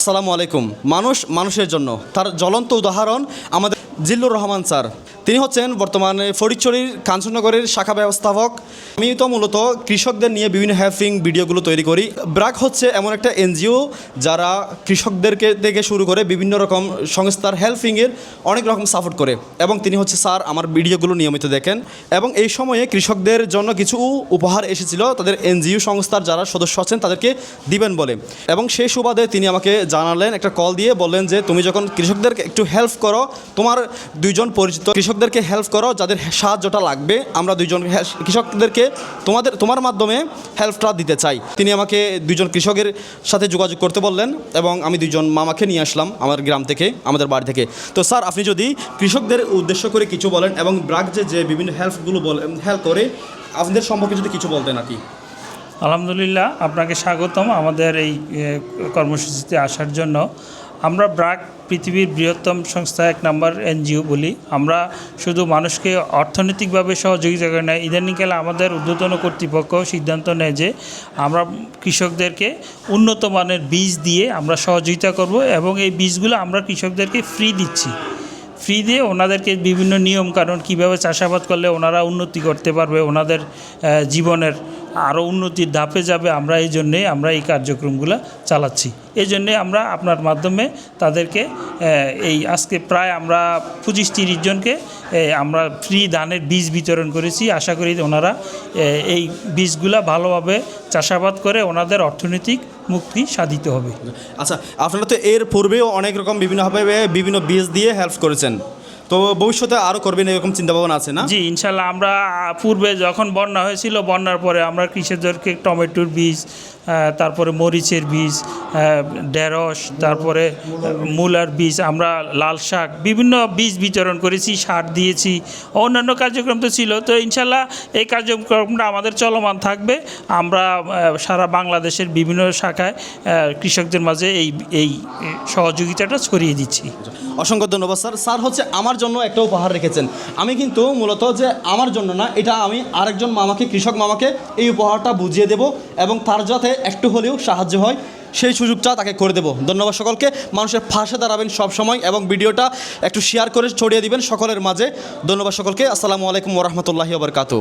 আসসালামু আলাইকুম। মানুষ মানুষের জন্য। তার জ্বলন্ত উদাহরণ আমাদের জিল্লুর রহমান স্যার। তিনি হচ্ছেন বর্তমানে ফরিদচুরির কাঞ্চননগরের শাখা ব্যবস্থাপক। আমি তো মূলত কৃষকদের নিয়ে বিভিন্ন হেল্পিং ভিডিওগুলো তৈরি করি। ব্রাক হচ্ছে এমন একটা এনজিও যারা কৃষকদেরকে থেকে শুরু করে বিভিন্ন রকম সংস্থার হেল্পিংয়ের অনেক রকম সাপোর্ট করে। এবং তিনি হচ্ছে স্যার, আমার ভিডিওগুলো নিয়মিত দেখেন। এবং এই সময়ে কৃষকদের জন্য কিছু উপহার এসেছিল। তাদের এনজিও সংস্থার যারা সদস্য আছেন তাদেরকে দিবেন বলে। এবং সেই সুবাদে তিনি আমাকে জানালেন, একটা কল দিয়ে বললেন যে, তুমি যখন কৃষকদেরকে একটু হেল্প করো, তোমার দুইজন পরিচিত। কৃষকদেরকে হেল্প করো, যাদের সাহায্যটা লাগবে। আমরা দুইজন কৃষকদেরকে তোমাদের তোমার মাধ্যমে হেল্পটা দিতে চাই। তিনি আমাকে দুইজন কৃষকের সাথে যোগাযোগ করতে বললেন এবং আমি দুইজন মামাকে নিয়ে আসলাম আমার গ্রাম থেকে, আমাদের বাড়ি থেকে। তো স্যার, আপনি যদি কৃষকদের উদ্দেশ্য করে কিছু বলেন এবং ব্রাক যে যে বিভিন্ন হেল্পগুলো বলেন হেল্প করে, আপনাদের সম্পর্কে যদি কিছু বলতেন আর কি। আলহামদুলিল্লাহ, আপনাকে স্বাগতম আমাদের এই কর্মসূচিতে আসার জন্য। আমরা ব্রাক পৃথিবীর বৃহত্তম সংস্থা এক নম্বর এনজিও বলি। আমরা শুধু মানুষকে অর্থনৈতিকভাবে সহযোগিতা করি না, ইদানিংকালে আমাদের ঊর্ধ্বতন কর্তৃপক্ষ সিদ্ধান্ত নেয় যে আমরা কৃষকদেরকে উন্নত মানের বীজ দিয়ে আমরা সহযোগিতা করব এবং এই বীজগুলো আমরা কৃষকদেরকে ফ্রি দিচ্ছি। ফ্রি দিয়ে ওনাদেরকে বিভিন্ন নিয়ম কারণ কীভাবে চাষাবাদ করলে ওনারা উন্নতি করতে পারবে, ওনাদের জীবনের আরও উন্নতির ধাপে যাবে আমরা এই জন্যে আমরা এই কার্যক্রমগুলো চালাচ্ছি। এই জন্যে আমরা আপনার মাধ্যমে তাদেরকে এই আজকে প্রায় আমরা পঁচিশ তিরিশ জনকে আমরা ফ্রি ধানের বীজ বিতরণ করেছি। আশা করি ওনারা এই বীজগুলা ভালোভাবে চাষাবাদ করে ওনাদের অর্থনৈতিক মুক্তি সাধিত হবে। আচ্ছা আপনারা তো এর পূর্বেও অনেক রকম বিভিন্নভাবে বিভিন্ন বীজ দিয়ে হেল্প করেছেন। তো ভবিষ্যতে আরও করবেন এরকম চিন্তাভাবনা আছে না? জি ইনশাল্লাহ আমরা পূর্বে যখন বন্যা হয়েছিল বন্যার পরে আমরা কৃষকদেরকে টমেটোর বীজ তারপরে মরিচের বীজ ঢেঁড়স তারপরে মূলার বীজ আমরা লাল শাক বিভিন্ন বীজ বিতরণ করেছি সার দিয়েছি অন্যান্য কার্যক্রম তো ছিল। তো ইনশাল্লাহ এই কার্যক্রমটা আমাদের চলমান থাকবে। আমরা সারা বাংলাদেশের বিভিন্ন শাখায় কৃষকদের মাঝে এই এই সহযোগিতাটা ছড়িয়ে দিচ্ছি। অসংখ্য ধন্যবাদ স্যার। স্যার হচ্ছে আমার জন্য একটা উপহার রেখেছেন। আমি কিন্তু মূলত যে আমার জন্য না, এটা আমি আরেকজন মামাকে, কৃষক মামাকে এই উপহারটা বুঝিয়ে দেব এবং তার যাতে একটু হলেও সাহায্য হয়, সেই সুযোগটা তাকে করে দেবো। ধন্যবাদ সকলকে। মানুষের ফাঁসে দাঁড়াবেন সব সময় এবং ভিডিওটা একটু শেয়ার করে ছড়িয়ে দিবেন সকলের মাঝে। ধন্যবাদ সকলকে। আসসালামু আলাইকুম ওরহমতুল্লাহি আবরকাতু